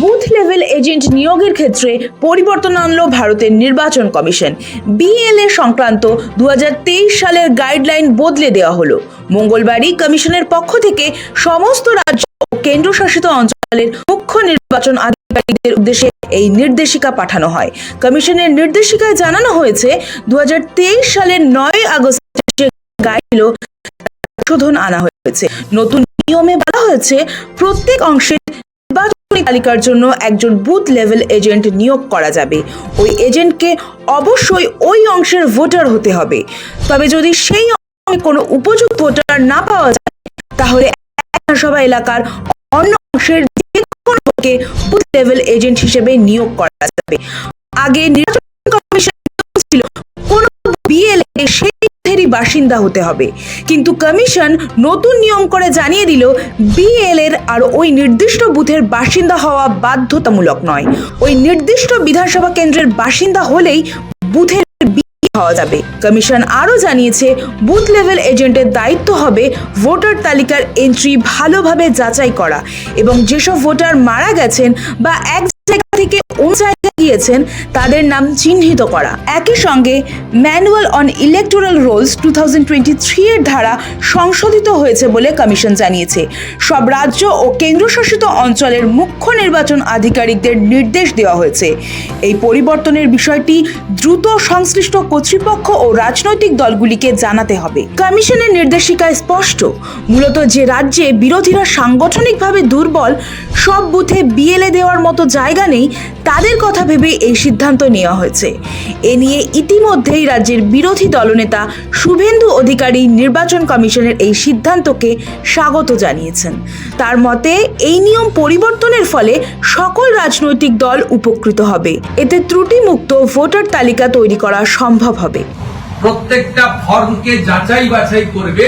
Booth level agent নিয়োগের ক্ষেত্রে পরিবর্তন আনলো ভারতের নির্বাচন কমিশন। বিএলএ সংক্রান্ত দু সালের গাইডলাইন বদলে দেওয়া হলো। মঙ্গলবারই কমিশনের পক্ষ থেকে সমস্ত রাজ্য ও কেন্দ্রশাসিত অঞ্চলের মুখ্য নির্বাচন আধিকারিকদের উদ্দেশ্যে এই নির্দেশিকা পাঠানো হয়। কমিশনের নির্দেশিকায় জানানো হয়েছে দু হাজার তেইশ সালের নয় আগস্ট যে গাইডগুলো সংশোধন আনা হয়েছে। নতুন নিয়মে বলা হয়েছে, প্রত্যেক অংশের তালিকার জন্য একজন বুথ লেভেল এজেন্ট নিয়োগ করা যাবে। ওই এজেন্টকে অবশ্যই ওই অংশের ভোটার হতে হবে। তবে যদি সেই অংশে কোনো উপযুক্ত ভোটার না পাওয়া যায়, তাহলে বিধানসভা এলাকার অন্য অংশের যে কোনো বুথ লেভেল এজেন্ট হিসেবে নিয়োগ করা যাবে। আগে নির্বাচন কমিশন ছিল বাসিন্দা হতে হবে। কিন্তু কমিশন নতুন নিয়ম করে জানিয়ে দিল, বিএল এর আর ওই নির্দিষ্ট বুথের বাসিন্দা হওয়া বাধ্যতামূলক নয়। ওই নির্দিষ্ট বিধানসভা কেন্দ্রের বাসিন্দা হলেই বুথের হওয়া যাবে। কমিশন আরও জানিয়েছে, বুথ লেভেল এজেন্টের দায়িত্ব হবে ভোটার তালিকার এন্ট্রি ভালোভাবে যাচাই করা এবং যেসব ভোটার মারা গেছেন বা এক জায়গা থেকে অন্য গিয়েছেন তাদের নাম চিহ্নিত করা। একই সঙ্গে, manual on electoral rolls two এর ধারা সংশোধিত হয়েছে বলে কমিশন জানিয়েছে। সব রাজ্য ও কেন্দ্রশাসিত অঞ্চলের মুখ্য নির্বাচন আধিকারিকদের নির্দেশ দেওয়া হয়েছে। এই পরিবর্তনের বিষয়টি দ্রুত সংশ্লিষ্ট কর্তৃপক্ষ ও রাজনৈতিক দলগুলিকে জানাতে হবে। কমিশনের নির্দেশিকায় স্পষ্ট। মূলত যে রাজ্যে বিরোধীরা সাংগঠনিকভাবে দুর্বল, সব বুথে বিএলএ দেওয়ার মতো জায়গা নেই, তাদের কথা ভেবে এই সিদ্ধান্ত নেওয়া হয়েছে। এ নিয়ে ইতিমধ্যেই রাজ্যের বিরোধী দলনেতা শুভেন্দু অধিকারী নির্বাচন কমিশনের এই সিদ্ধান্তকে স্বাগত জানিয়েছেন। তার মতে, এই নিয়ম পরিবর্তনের ফলে সকল রাজনৈতিক দল উপকৃত হবে। এতে ত্রুটিমুক্ত ভোটার তালিকা তৈরি করা সম্ভব হবে। প্রত্যেকটা ফর্মকে যাচাই বাছাই করবে,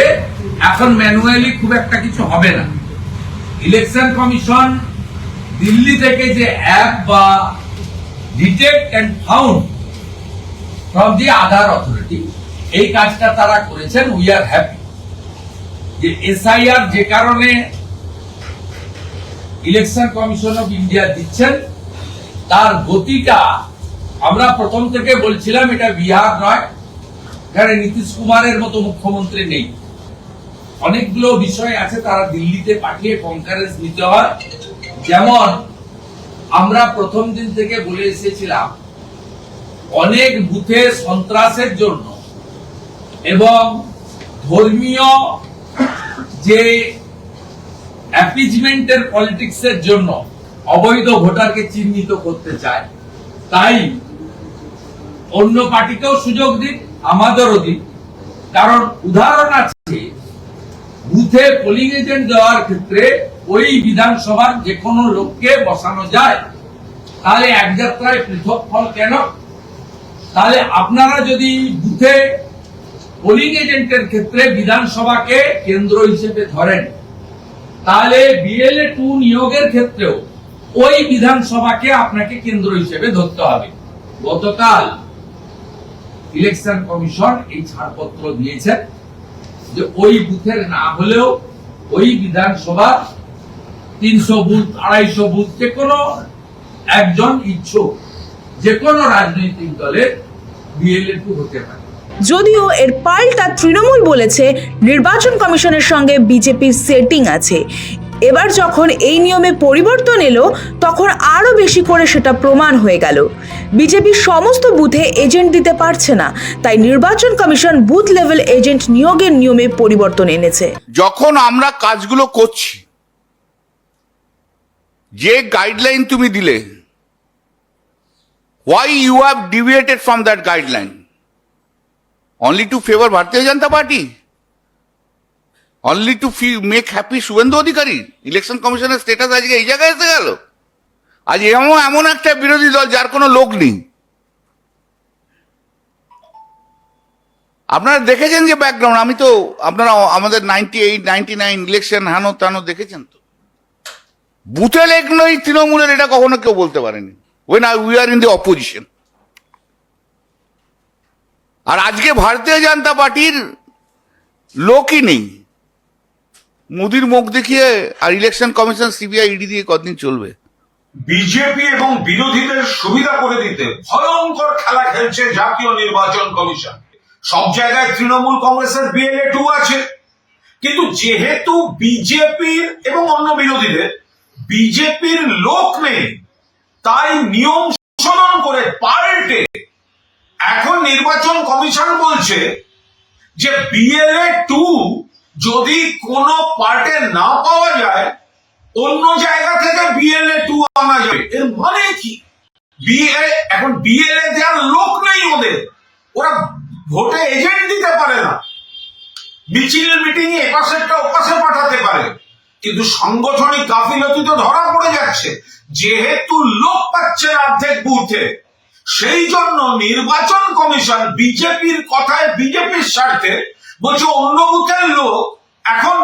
এখন ম্যানুয়ালি খুব একটা কিছু হবে না। ইলেকশন কমিশন দিল্লি থেকে যে অ্যাপ বা detect and found from the Aadhaar authority এই কাজটা তারা করেছেন উই আর হ্যাপি যে এসআইআর যে কারণে ইলেকশন কমিশন অফ ইন্ডিয়া দিচ্ছেন, তার গতিটা আমরা প্রথম থেকে বলছিলাম, এটা বিহার নয়, এখানে নীতিশ কুমারের মতো মুখ্যমন্ত্রী নেই। অনেকগুলো বিষয় আছে তারা দিল্লিতে পাঠিয়ে কনফারেন্স নিতে হয়। যেমন আমরা প্রথম দিন থেকে বলে এসেছিলাম, অনেক বুথে সন্ত্রাসের জন্য এবং ধর্মীয় যে অ্যাপিজমেন্টের পলিটিক্সের জন্য অবৈধ ভোটারকে চিহ্নিত করতে চায়, তাই অন্য পার্টিকেও সুযোগ দিন, আমাদেরও দিন। কারণ উদাহরণ আছে বুথে পোলিং এজেন্ট দেওয়ার ক্ষেত্রে ওই বিধানসভার যে কোনো লোককে বসানো যায়। তাহলে এক যাত্রায় পৃথক ফল কেন? তাহলে আপনারা যদি বুথে পোলিং এজেন্টের ক্ষেত্রে বিধানসভাকে কেন্দ্র হিসেবে ধরেন, তাহলে বিএলএ টু নিয়োগের ক্ষেত্রেও ওই বিধানসভাকে আপনাকে কেন্দ্র হিসেবে ধরতে হবে। গতকাল ইলেকশন কমিশন এই ছাড়পত্র দিয়েছেন। যে ওই বুথের না হলেও ওই বিধানসভা তিনশো বুথ, আড়াইশো বুথ যে কোনো একজন ইচ্ছুক যে কোনো রাজনৈতিক দলের বিএলএ হতে পারে। যদিও এর পাল্টা তৃণমূল বলেছে, নির্বাচন কমিশনের সঙ্গে বিজেপির সেটিং আছে। এবার যখন এই নিয়মে পরিবর্তন এলো, তখন আরও বেশি করে সেটা প্রমাণ হয়ে গেল। বিজেপি সমস্ত বুথে এজেন্ট দিতে পারছে না, তাই নির্বাচন কমিশন বুথ লেভেল এজেন্ট নিয়োগের নিয়মে পরিবর্তন এনেছে। যখন আমরা কাজগুলো করছি, যে গাইডলাইন তুমি দিলে why you have deviated from that guideline only to favour Bharatiya Janata party only to fee make happy Suvendu Adhikari. Election কমিশনের স্টেটাস আজকে এই জায়গায় এসে গেল। আজ এমন এমন একটা বিরোধী দল যার কোনো লোক নেই। আপনারা দেখেছেন যে ব্যাকগ্রাউন্ড আমি তো, আপনারা আমাদের ninety eight ninety nine election হানো তানো দেখেছেন তো? বুথে লেখ নই, তৃণমূলের এটা কখনো কেউ বলতে পারেনি। When we are in the opposition আর আজকে ভারতীয় জনতা পার্টির লোকই নেই। মোদির মুখ দেখিয়ে আর ইলেকশন কমিশন সিবিআই ইডি দিয়ে কতদিন চলবে? বিজেপি এবং বিরোধীদের সুবিধা করে দিতে ভয়ঙ্কর খেলা খেলছে জাতীয় নির্বাচন কমিশন সব জায়গায় তৃণমূল কংগ্রেসের বিএলএ টু আছে। কিন্তু যেহেতু বিজেপির এবং অন্য বিরোধীদের বিজেপির লোক নেই, তাই নিয়ম সংশোধন করে পাল্টে এখন নির্বাচন কমিশন বলছে যে বিএলএ টু যদি কোনো পার্টে না পাওয়া যায়, অন্য জায়গা থেকে বিএলএ টু আনা যাবে। এর মানে কি? বিএ এখন বিএলএ দেওয়ার লোক নেই ওদের। ওরা ভোটে এজেন্ট দিতে পারে না। মিছিল মিটিং এ এপাশেরটা ওপাশে পাঠাতে পারে। কিন্তু সাংগঠনিক গাফিলতি তো ধরা পড়ে যাচ্ছে। যেহেতু লোক পাচ্ছে অর্ধেক বুথে, সেই জন্য নির্বাচন কমিশন বিজেপির কথায় বিজেপির স্বার্থে বলছে, অন্য বুথের লোক, এখন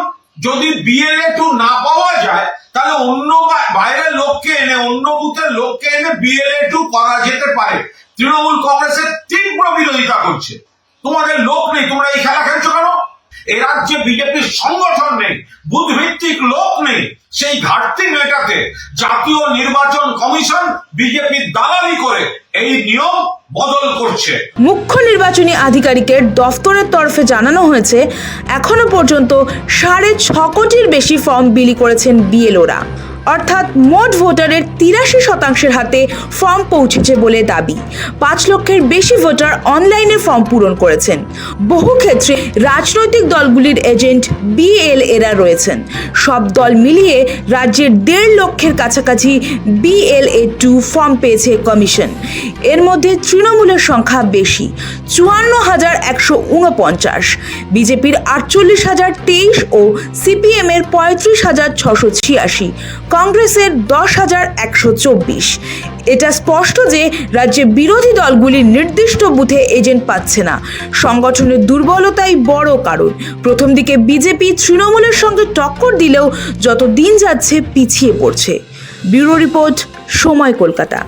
যদি বিএলএ টু না পাওয়া যায়, তাহলে অন্য বাইরের লোককে এনে, অন্য বুথের লোককে এনে বিএলএ টু করা যেতে পারে। তৃণমূল কংগ্রেসের তীব্র বিরোধিতা করছে। তোমাদের লোক নেই, তোমরা এই খেলা খেলছো কেন? এ রাজ্যে বিজেপির সংগঠন নেই বুথ ভিত্তিক লোক নেই। সেই ঘাটতি মেটাতে জাতীয় নির্বাচন কমিশন বিজেপির দালালি করে। এই নিয়ম বদল করছে। মুখ্য নির্বাচনী আধিকারিকের দফতরের তরফে জানানো হয়েছে, এখনও পর্যন্ত সাড়ে ছ কোটির বেশি ফর্ম বিলি করেছেন বিএলওরা। অর্থাৎ মোট ভোটারের তিরাশি শতাংশের হাতে ফর্ম পৌঁছেছে বলে দাবি। পাঁচ লক্ষের বেশি ভোটার অনলাইনে ফর্ম পূরণ করেছেন। বহু ক্ষেত্রে রাজনৈতিক দলগুলির এজেন্ট বিএল এরা রয়েছেন। সব দল মিলিয়ে রাজ্যের দেড় লক্ষের কাছাকাছি বিএলএ টু ফর্ম পেয়েছে কমিশন। এর মধ্যে তৃণমূলের সংখ্যা বেশি, চুয়ান্ন হাজার একশো উনপঞ্চাশ। বিজেপির আটচল্লিশ হাজার তেইশ ও সিপিএমের পঁয়ত্রিশ হাজার ছশো ছিয়াশি। কংগ্রেসের দশ হাজার একশো চব্বিশ। এটা স্পষ্ট যে রাজ্যে বিরোধী দলগুলি নির্দিষ্ট বুথে এজেন্ট পাচ্ছে না। সংগঠনের দুর্বলতাই বড় কারণ। প্রথম দিকে বিজেপি তৃণমূলের সঙ্গে টক্কর দিলেও যত দিন যাচ্ছে পিছিয়ে পড়ছে। ব্যুরো রিপোর্ট, সময় কলকাতা।